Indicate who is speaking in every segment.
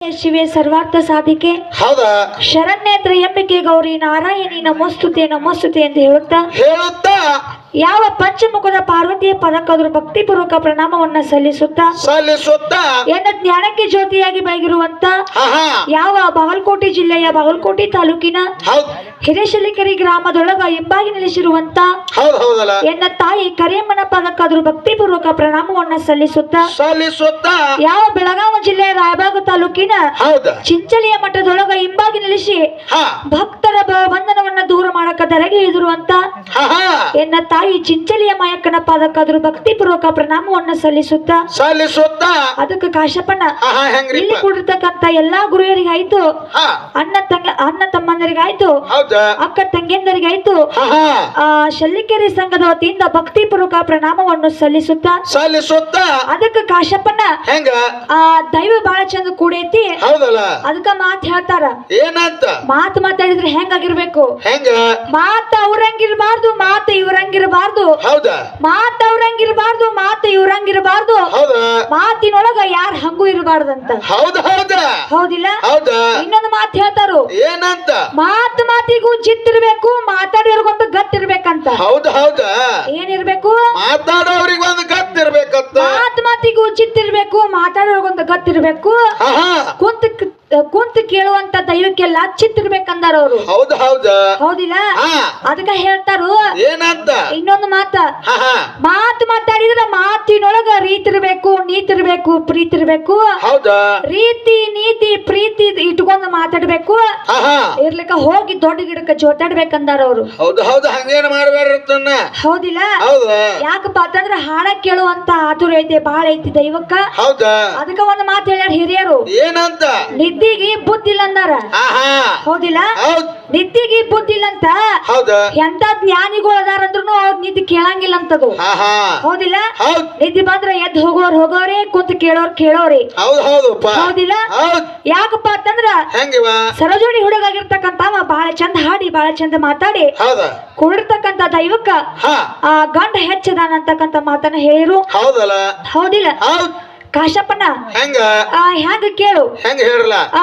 Speaker 1: ಶಿವೆ ಸರ್ವಾರ್ಥ ಸಾಧಿಕೆ.
Speaker 2: ಹೌದಾ?
Speaker 1: ಶರಣ್ಯೇತ್ರ ಎಂಬಿಕೆ ಗೌರಿ ನಾರಾಯಣಿ ನಮೋಸ್ತುತೆ ನಮೋಸ್ತುತೆ ಎಂದು ಹೇಳುತ್ತಾ
Speaker 2: ಹೇಳುತ್ತಾ?
Speaker 1: ಯಾವ ಪಂಚಮುಖದ ಪಾರ್ವತಿಯ ಪದಕ್ಕಾದರೂ ಭಕ್ತಿಪೂರ್ವಕ ಪ್ರಣಾಮವನ್ನ ಸಲ್ಲಿಸುತ್ತಾ
Speaker 2: ಸಲ್ಲಿಸುತ್ತಾ?
Speaker 1: ಎನ್ನ ಜ್ಞಾನಕ್ಕೆ ಜ್ಯೋತಿಯಾಗಿ
Speaker 2: ಬೈಗಿರುವಂತ
Speaker 1: ಯಾವ ಬಾಗಲಕೋಟೆ ಜಿಲ್ಲೆಯ ಬಾಗಲಕೋಟೆ ತಾಲೂಕಿನ ಹಿರೇಶಲಿಕರಿ ಗ್ರಾಮದೊಳಗ ಹಿಂಬಾಗಿ ನೆಲೆಸಿರುವಂತ ಎನ್ನ ತಾಯಿ ಕರಿಯಮ್ಮನ ಭಕ್ತಿ ಭಕ್ತಿಪೂರ್ವಕ ಪ್ರಣಾಮವನ್ನ ಸಲ್ಲಿಸುತ್ತ
Speaker 2: ಸಲ್ಲಿಸುತ್ತಾ
Speaker 1: ಯಾವ ಬೆಳಗಾವಿ ಜಿಲ್ಲೆಯ ರಾಯಬಾಗ ತಾಲೂಕಿನ ಚಿಂಚಲಿಯ ಮಠದೊಳಗ ಹಿಂಬಾಗಿ
Speaker 2: ನೆಲೆಸಿ
Speaker 1: ಭಕ್ತರ ಬಂಧನವನ್ನ ದೂರ ಮಾಡಕ
Speaker 2: ಹಾ ಹಾ.
Speaker 1: ಎನ್ನ ತಾಯಿ ಚಿಂಚಲಿಯ ಮಾಯಕ್ಕನ ಪಾದಕ್ಕಾದ್ರೂ ಭಕ್ತಿಪೂರ್ವಕ ಪ್ರಣಾಮವನ್ನ ಸಲ್ಲಿಸುತ್ತ
Speaker 2: ಸಲ್ಲಿಸುತ್ತ.
Speaker 1: ಅದಕ್ಕೆ ಕಾಶಪ್ಪನ ಇಲ್ಲಿ ಕೂಡಿರ್ತಕ್ಕಂತ ಎಲ್ಲಾ ಗುರುಯರಿಗಾಯ್ತು. ಅಣ್ಣ ತಂಗ ಅಣ್ಣ ತಮ್ಮಂದರಿಗಾಯ್ತು. ಅಕ್ಕ ತಂಗಿಯಂದರಿಗಾಯ್ತು ಶಲ್ಲಿಕೆರೆ ಸಂಘದ ವತಿಯಿಂದ ಭಕ್ತಿಪೂರ್ವಕ ಪ್ರಣಾಮವನ್ನು ಸಲ್ಲಿಸುತ್ತಾ.
Speaker 2: ಸಲ್ಲಿಸುತ್ತಾ.
Speaker 1: ಅದಕ್ಕೆ ಕಾಶಪ್ಪನ
Speaker 2: ಹೆಂಗ?
Speaker 1: ಆ ದೈವ ಬಹಳ ಚಂದ ಕೂಡೈತಿ.
Speaker 2: ಹೌದಲ್ಲ?
Speaker 1: ಅದಕ್ಕ ಮಾತ್ ಹೇಳ್ತಾರ.
Speaker 2: ಏನಂತ?
Speaker 1: ಮಾತ್ ಮಾತಾಡಿದ್ರೆ ಹೆಂಗಾಗಿರ್ಬೇಕು?
Speaker 2: ಹೆಂಗ?
Speaker 1: ಮಾತ ಅವ್ರಂಗಿರ್ಬಾರ್ದು ಮಾತು ಇವ್ರಂಗಿರ್ಬಾರ್ದು.
Speaker 2: ಹೌದಾ?
Speaker 1: ಮಾತು ಅವ್ರಂಗಿರ್ಬಾರ್ದು ಮಾತು ಇವ್ರಂಗಿರ್ಬಾರ್ದು.
Speaker 2: ಹೌದಾ?
Speaker 1: ಮಾತಿನೊಳಗ ಯಾರ್ ಹಂಗೂ ಇರಬಾರ್ದಂತ.
Speaker 2: ಹೌದ ಹೌದ.
Speaker 1: ಹೌದಿಲ್ಲ?
Speaker 2: ಹೌದಾ.
Speaker 1: ಇನ್ನೊಂದು ಮಾತ್ ಹೇಳ್ತಾರು.
Speaker 2: ಏನಂತ?
Speaker 1: ಮಾತು ಮಾತಿಗೂ ಜಿತ್ತಿರ್ಬೇಕು ಮಾತಾಡಿರ್ಗೊಂದು ಗತ್ತಿರ್ಬೇಕಂತ.
Speaker 2: ಹೌದ ಹೌದ.
Speaker 1: ಏನಿರ್ಬೇಕು?
Speaker 2: ಮಾತಾಡೋರಿಗೆ ಒಂದು ಇರ್ಬೇಕಂತ
Speaker 1: ಮಾತು ಮಾತಿಗೂ ಜಿತ್ತಿರ್ಬೇಕು ಮಾತಾಡೋರ್ಗೊಂದು ಗತ್ತಿರ್ಬೇಕು. ಕುಂತ ಕುಂತ ಕೇಳುವಂತ ದೈವಕ್ಕೆಲ್ಲ ಚಿತ್ತಿರ್ಬೇಕಂದಾರ ಅವರು
Speaker 2: ಹೌದು ಹೌದಾ.
Speaker 1: ಹೌದಿಲ್ಲ? ಅದಕ್ಕ ಹೇಳ್ತಾರು.
Speaker 2: ಏನಂತ?
Speaker 1: ಇನ್ನೊಂದು ಮಾತ. ಮಾತಾಡಿದ್ರ ಮಾತಿನೊಳಗ ರೀತಿರ್ಬೇಕು ನೀತಿರ್ಬೇಕು ಪ್ರೀತಿ
Speaker 2: ಇರ್ಬೇಕು
Speaker 1: ರೀತಿ ನೀತಿ ಪ್ರೀತಿ ಇಟ್ಕೊಂಡು ಮಾತಾಡ್ಬೇಕು. ಇರ್ಲಿಕ್ಕೆ ಹೋಗಿ ದೊಡ್ಡ ಗಿಡಕ್ಕೆ ಜೋತಾಡ್ಬೇಕಂದಾರ ಅವ್ರು.
Speaker 2: ಹೌದು ಹೌದ ಹಂಗೇನ್ ತನ್ನ
Speaker 1: ಹೌದಿಲ್ಲ?
Speaker 2: ಹೌದ?
Speaker 1: ಯಾಕಪ್ಪ ಅಂತಂದ್ರ ಹಾಡ ಕೇಳುವಂತ ಆತುರ ಐತಿ ಬಾಳ ಐತಿ ದೈವಕ್ಕ.
Speaker 2: ಹೌದ?
Speaker 1: ಅದಕ್ಕ ಒಂದ್ ಮಾತು ಹೇಳ್ಯಾರ ಹಿರಿಯರು.
Speaker 2: ಏನಂತ?
Speaker 1: ನಿದ್ದಿಗೆ ಬುದ್ಧಿಲ್ಲ ಅಂದಾರ. ಹೌದಿಲ್ಲ?
Speaker 2: ಹೌದ್.
Speaker 1: ನಿದ್ದಿಗೆ ಬುದ್ಧಿಲ್ಲ ಅಂತ
Speaker 2: ಹೌದ.
Speaker 1: ಎಂತ ಜ್ಞಾನಿಗಳು ಅದಾರಂದ್ರು ಅವ್ರ ನಿದ್ದೆ ಕೇಳಂಗಿಲ್ಲ ಅಂತದು ಹೌದಿಲ್ಲ?
Speaker 2: ಹೌದ್.
Speaker 1: ನಿದ್ದೆ ಬಂದ್ರ ಎದ್ದು ಹೋಗೋರ್ ಹೋಗೋರಿ ಕುಂತ ಕೇಳೋರ್ ಕೇಳೋರಿ. ಹೌದಿಲ್ಲ?
Speaker 2: ಹೌದ್.
Speaker 1: ಯಾಕಪ್ಪ ಅಂತಂದ್ರ ಸರೋಜೋಡಿ ಹುಡುಗಾಗಿರ್ತಕ್ಕಂತವ ಬಹಳ ಚಂದ ಹಾಡಿ ಬಹಳ ಚಂದ ಮಾತಾಡಿ. ಕೂಡಿರ್ತಕ್ಕಂತ ದೈವಕ್ಕ ಆ ಗಂಡ ಹೆಚ್ಚದಾನ ಅಂತಕ್ಕಂತ ಮಾತನ್ನ ಹೇಳಿರು.
Speaker 2: ಹೌದಲ್ಲ.
Speaker 1: ಹೌದಿಲ್ಲ?
Speaker 2: ಹೌದ್.
Speaker 1: ಕಾಶಪ್ಪನ
Speaker 2: ಹೆಂಗ?
Speaker 1: ಆ ಕೇಳು.
Speaker 2: ಹೆಂಗ ಹೇಳಲ್ಲ
Speaker 1: ಆ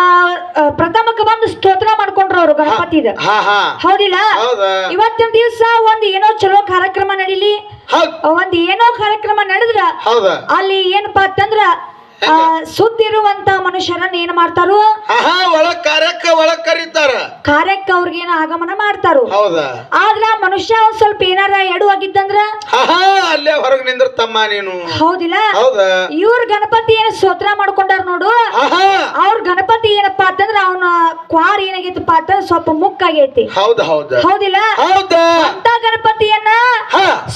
Speaker 1: ಪ್ರಥಮಕ್ಕೆ ಬಂದು ಸ್ತೋತ್ರ ಮಾಡ್ಕೊಂಡ್ರು ಅವ್ರು ಗಣಪತಿದ.
Speaker 2: ಹಾ
Speaker 1: ಹೌದಿಲ್ಲ?
Speaker 2: ಹೌದ?
Speaker 1: ಇವತ್ತಿನ ದಿವಸ ಒಂದ್ ಏನೋ ಚಲೋ ಕಾರ್ಯಕ್ರಮ ನಡೀಲಿ. ಒಂದ್ ಏನೋ ಕಾರ್ಯಕ್ರಮ ನಡೆದ್ರ ಅಲ್ಲಿ ಏನಪ್ಪಾ ಅಂತಂದ್ರ ಸುದ್ದಿರುವಂತ ಮನುಷ್ಯರನ್ನ ಏನ್ ಮಾಡ್ತಾರು?
Speaker 2: ಕಾರ್ಯಕ್ಕೆ ಕಾರ್ಯಕ್ಕ ಒಳಗ್ ಕರೀತಾರ.
Speaker 1: ಕಾರ್ಯಕ್ಕೆ ಅವ್ರಿಗೇನ ಆಗಮನ ಮಾಡ್ತಾರು?
Speaker 2: ಹೌದಾ?
Speaker 1: ಆದ್ರ ಮನುಷ್ಯ ಒಂದ್ ಸ್ವಲ್ಪ ಏನಾರ ಎಡು ಆಗಿದ್ದಂದ್ರ?
Speaker 2: ಅಲ್ಲೇ ಹೊರಗ್ ನಿಂದಿರ್ತಮ್ಮ ನೀನು.
Speaker 1: ಹೌದಿಲ್ಲ?
Speaker 2: ಹೌದ?
Speaker 1: ಇವ್ರ ಗಣಪತಿ ಏನ ಸ್ತೋತ್ರ ಮಾಡ್ಕೊಂಡಾರ ನೋಡು. ಅವ್ರ ಗಣಪತಿ ಏನಪ್ಪಾ ಅಂತಂದ್ರ ಅವನ ಕ್ವಾರ್ ಏನಾಗೈತಪ್ಪ ಅಂತಂದ್ರ ಸ್ವಲ್ಪ ಮುಕ್ಕಾಗೈತಿ
Speaker 2: ಹೌದ ಹೌದ.
Speaker 1: ಹೌದಿಲ್ಲ?
Speaker 2: ಹೌದ.
Speaker 1: ಅಂತ ಗಣಪತಿಯನ್ನ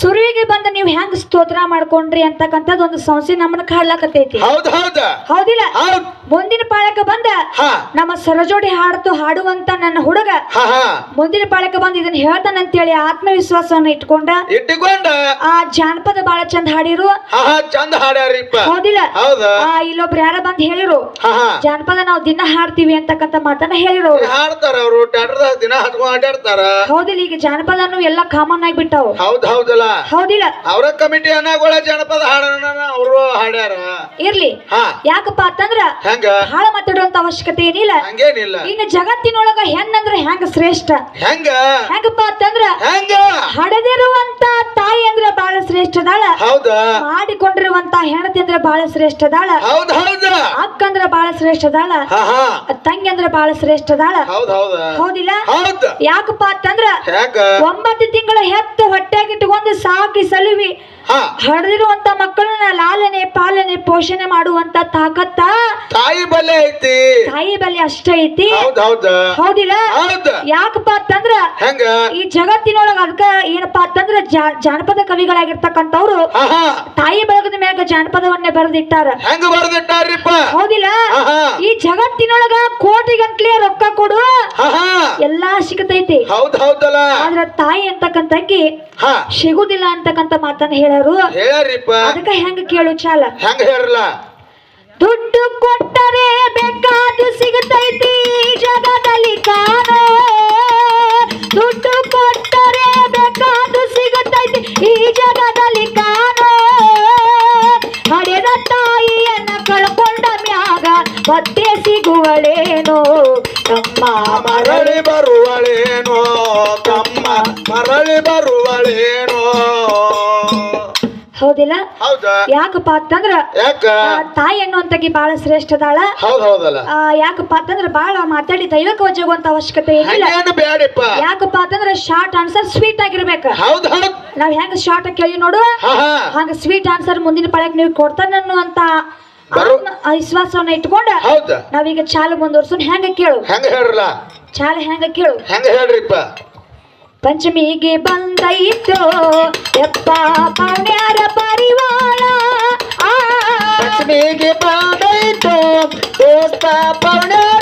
Speaker 1: ಸುರುವಿಗೆ ಬಂದ ನೀವ್ ಹೆಂಗ್ ಸ್ತೋತ್ರ ಮಾಡ್ಕೊಂಡ್ರಿ ಅಂತಕ್ಕಂಥದ್ದು ಒಂದು ಸಂಸ್ಥೆ ನಮ್ಮನ್ನ ಕಾಡ್ಲಾಕತೈತಿ
Speaker 2: ಹೌದ ಹೌದ?
Speaker 1: ಹೌದಿಲ್ಲ.
Speaker 2: ಹೌದ್.
Speaker 1: ಮುಂದಿನ ಪಾಳಕ ಬಂದ
Speaker 2: ಹಾ.
Speaker 1: ನಮ್ಮ ಸರಜೋಡಿ ಹಾಡ್ತು ಹಾಡುವಂತ ನನ್ನ ಹುಡುಗ
Speaker 2: ಹಾ ಹಾ.
Speaker 1: ಮುಂದಿನ ಪಾಳಕ ಬಂದ ಇದನ್ನ ಹೇಳ್ತಾನಂತೇಳಿ ಆತ್ಮವಿಶ್ವಾಸವನ್ನ ಇಟ್ಕೊಂಡ
Speaker 2: ಇಟ್ಟುಕೊಂಡ?
Speaker 1: ಆ ಜಾನಪದ ಬಾಳ ಚಂದ ಹಾಡಿರು.
Speaker 2: ಹಾ ಹಾ ಚಂದ ಹಾಡ್ಯಾರಿಪ್ಪ.
Speaker 1: ಹೌದಿಲ್ಲ.
Speaker 2: ಹೌದ?
Speaker 1: ಆ ಇಲ್ಲೊಬ್ರು ಯಾರ ಬಂದ್ ಹೇಳಿರು
Speaker 2: ಹಾ ಹಾ.
Speaker 1: ಜಾನಪದ ನಾವು ದಿನ ಹಾಡ್ತೀವಿ ಅಂತಕ್ಕಂತ ಮಾತನ್ನ ಹೇಳಿರು ಅವ್ರು.
Speaker 2: ಹಾಡ್ತಾರ ಅವ್ರು ದಿನ ಹತ್ಕೊಂಡ್
Speaker 1: ಹೌದಿಲ್ಲ ಈಗ ಜಾನಪದನು ಎಲ್ಲ ಕಾಮನ್ ಆಗಿಬಿಟ್ಟಾವು.
Speaker 2: ಹೌದ್ ಹೌದಲ್ಲ?
Speaker 1: ಹೌದಿಲ್ಲ.
Speaker 2: ಅವರ ಕಮಿಟಿ ಅನ್ನಾಗಳ ಜನಪದ ಹಾಡನ ಅವರು ಹಾಡ್ಯಾರ.
Speaker 1: ಇರ್ಲಿ.
Speaker 2: ಹಾ.
Speaker 1: ಯಾಕಪ್ಪ ಅಂತಂದ್ರ
Speaker 2: ಹೆಂಗ?
Speaker 1: ಬಹಳ ಮಾತಾಡುವಂತ ಅವಶ್ಯಕತೆ ಏನಿಲ್ಲ.
Speaker 2: ಹಂಗೇನಿಲ್ಲ.
Speaker 1: ಇನ್ನು ಜಗತ್ತಿನೊಳಗ ಹೆಣ್ಣಂದ್ರ ಹೆಂಗ ಶ್ರೇಷ್ಠ?
Speaker 2: ಹೆಂಗ?
Speaker 1: ಹೆಂಗಪ್ಪ ಅಂತಂದ್ರ
Speaker 2: ಹೆಂಗ?
Speaker 1: ಹಡದಿರುವಂತ ತಾಯಿ ಅಂದ್ರ ಬಹಳ ಶ್ರೇಷ್ಠದಾಳ.
Speaker 2: ದಾಳ
Speaker 1: ಮಾಡಿಕೊಂಡಿರುವಂತ ಹೆಣತಿ ಅಂದ್ರ ಬಹಳ ಶ್ರೇಷ್ಠದಾಳ.
Speaker 2: ಹೌದ್
Speaker 1: ಅಕ್ಕಂದ್ರ ಬಹಳ ಶ್ರೇಷ್ಠದಾಳ.
Speaker 2: ಹಾ ಹಾ.
Speaker 1: ತಂಗಿ ಅಂದ್ರ ಬಹಳ ಶ್ರೇಷ್ಠದಾಳ.
Speaker 2: ಹೌದ್ ಹೌದ.
Speaker 1: ಹೌದಿಲ್ಲ?
Speaker 2: ಹೌದ್.
Speaker 1: ಯಾಕಪ್ಪ ಅಂತಂದ್ರ ಒಂಬತ್ತು ತಿಂಗಳ ಹೆತ್ತು ಹೊಟ್ಟೆಗಿಟ್ಟುಕೊಂಡು ಸಾಕಿ ಸಲುವಿ ಹಡ್ದಿರುವಂತ ಮಕ್ಕಳನ್ನ ಲಾಲನೆ ಪಾಲನೆ ಪೋಷಣೆ ಮಾಡುವಂತ ತಾಕತ್ತ
Speaker 2: ತಾಯಿ ಬಲೆ ಐತಿ.
Speaker 1: ತಾಯಿ ಬಲೆ ಅಷ್ಟ ಐತಿ.
Speaker 2: ಹೌದ್ ಹೌದ.
Speaker 1: ಹೌದಿಲ್ಲ?
Speaker 2: ಹೌದ್.
Speaker 1: ಯಾಕಪ್ಪ ಅಂತಂದ್ರ ಈ ಜಗತ್ತಿನೊಳಗ ಅದಕ್ಕ ಏನಪ್ಪಾ ಅಂತಂದ್ರ ಜಾನಪದ ಕವಿಗಳಾಗಿರ್ತಕ್ಕಂಥವ್ರು ತಾಯಿ ಬಳಗದ ಮ್ಯಾಗ ಜಾನಪದವನ್ನೇ ಬರೆದಿಟ್ಟಾರ. ಹೌದಿಲ್ಲ? ಈ ಜಗತ್ತಿನೊಳಗ ಕೋಟಿ ಗಂಟ್ಲೆ ರೊಕ್ಕ ಕೊಡು. ಎಲ್ಲಾ ಸಿಗತೈತಿ. ಆದ್ರ ತಾಯಿ
Speaker 2: ಅಂತಕ್ಕಂತಕ್ಕಿ
Speaker 1: ಸಿಗುದಿಲ್ಲ ಅಂತಕ್ಕಂತ ಮಾತನ್ನ ಹೇಳರು
Speaker 2: ಹೇಳ್ಯಾರಿಪ್ಪ.
Speaker 1: ಅದಕ್ಕ ಹೆಂಗ ಕೇಳು ಚಾಲ?
Speaker 2: ಹೆಂಗ ಹೇಳ್ರಲ್ಲ?
Speaker 1: ದುಡ್ಡು ಕೊಟ್ಟರೆ ಬೇಕಾದು ಸಿಗತೈತಿ ಈ ಜಗದಲ್ಲಿ ಕಾಣೋ. ದುಡ್ಡು ಕೊಟ್ಟರೆ ಬೇಕಾದು ಸಿಗುತ್ತೈತಿ ಈ ಜಗದಲ್ಲಿ ಕಾಣೋ. ಹಡೆದ ತಾಯಿಯನ್ನ ಕಳ್ಕೊಂಡ ಮ್ಯಾಗ ಮತ್ತೆ ಸಿಗುವಳೇನು. ತಮ್ಮ
Speaker 2: ಮರಳಿ ಬರುವಳೇನೋ ತಮ್ಮ ಮರಳಿ ಬರುವಳೇನೋ.
Speaker 1: ಹೌದಿಲ್ಲ?
Speaker 2: ಹೌದಾ?
Speaker 1: ಯಾಕಪ್ಪ ಅಂತಂದ್ರ ತಾಯಿ ಅನ್ನುವಂತಗಿ ಬಹಳ ಶ್ರೇಷ್ಠ ಅದಾಳ ಯಾಕಪ್ಪ ಅಂತಂದ್ರ ಬಹಳ ಮಾತಾಡಿ ದೈವಕ್ಕೆ ಒಜ್ಜೋಗುವಂತ ಅವಶ್ಯಕತೆ ಏನಿಲ್ಲ. ಯಾಕಪ್ಪ ಅಂತಂದ್ರ ಶಾರ್ಟ್ ಆನ್ಸರ್ ಸ್ವೀಟ್ ಆಗಿರ್ಬೇಕ. ನಾವ್ ಹೆಂಗ ಶಾರ್ಟ್ ಕೇಳಿ ನೋಡು. ಹಂಗ ಸ್ವೀಟ್ ಆನ್ಸರ್ ಮುಂದಿನ ಪಳಕ್ ನೀವು ಕೊಡ್ತಾನ ಆ ವಿಶ್ವಾಸವನ್ನ ಇಟ್ಕೊಂಡ ನಾವೀಗ ಚಾಲು ಮುಂದುವರ್ಸೋನ್ ಹೆಂಗ ಕೇಳು?
Speaker 2: ಹೆಂಗ ಹೇಳ್ರಲ್ಲ?
Speaker 1: ಚಾಲು ಹೆಂಗ ಕೇಳು?
Speaker 2: ಹೆಂಗ ಹೇಳ್ರಿಪ್ಪ?
Speaker 1: ಪಂಚಮಿಗೆ ಬಂದೈತು ಯಪ್ಪ ಪೌಣ್ಯಾರ ಪರಿವಾರ
Speaker 2: ಲಕ್ಷ್ಮಿಗೆ ಬಂದೈತು ದೋಸ್ತ ಪೌಣರ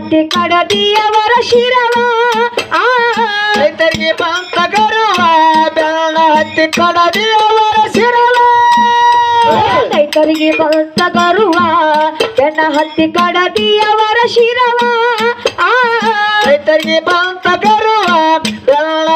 Speaker 1: ಬೆನ್ನ ಹತ್ತಿ ಕಡದಿಯವರ ಶಿರವ ಆ
Speaker 2: ರೈತರಿಗೆ ಬಂತ ಗರುವ ಬೆಳ್ಳ ಹತ್ತಿ ಕಡದಿ ಅವರ ಸಿರವ
Speaker 1: ರೈತರಿಗೆ ಬಂದ ಗರುವ ಬೆನ್ನ ಹತ್ತಿ ಕಡದಿಯವರ ಶಿರವ ಆ
Speaker 2: ರೈತರಿಗೆ ಬಂತ ಗರುವ ಬೆಳ್ಳ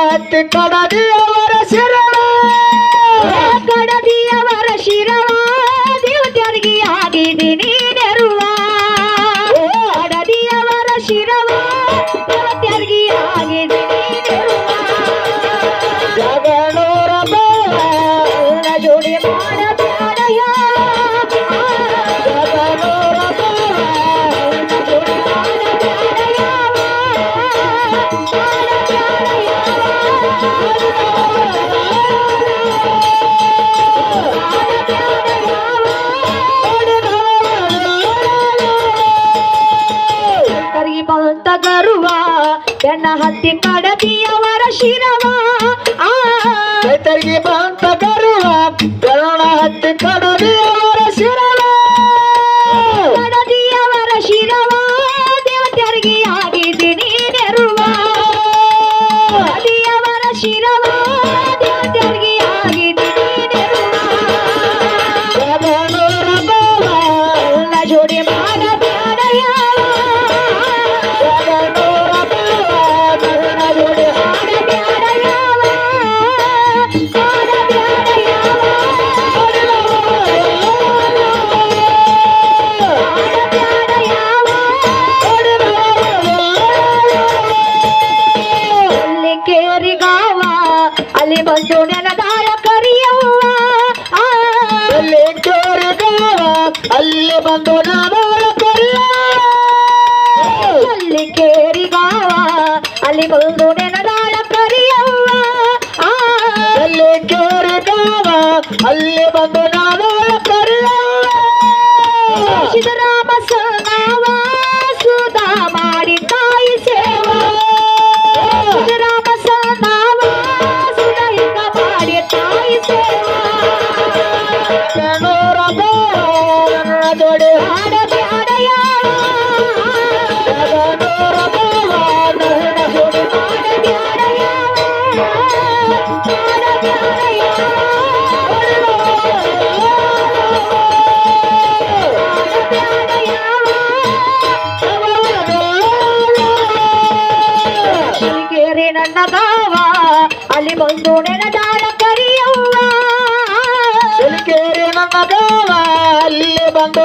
Speaker 1: ಬೆನ್ನ ಹತ್ತಿ ಕಡದಿಯವರ ಶಿರವ.
Speaker 2: ರೈತರಿಗೆ ಬಂತ ಕರುವ ಬೆಳ್ಳ ಹತ್ತಿ
Speaker 1: ಕಡದಿಯವರ ಶಿರವ. ಕಡದಿಯವರ ಶಿರವ. ದೇವತೆಯರಿಗೆ ಆಗಿದ್ದೀನಿ ನೆರುವ ಕಡದಿಯವರ ಶಿರವ. ಅಲ್ಲಿ ಬಂದು ನೆನದಾಳ ಕರಿಯವ್ವ ಆ,
Speaker 2: ಅಲ್ಲಿ ಕೇರಿಗಾವ ಅಲ್ಲಿ ಬಂದು
Speaker 1: ಅಲ್ಲಿ ಬಂದು ನೆನದಾಳ ಕರಿಯವ್ವ.
Speaker 2: ಸಿಲ್ಕೇರಿ ನನ್ನ ಅಲ್ಲಿ ಬಂದು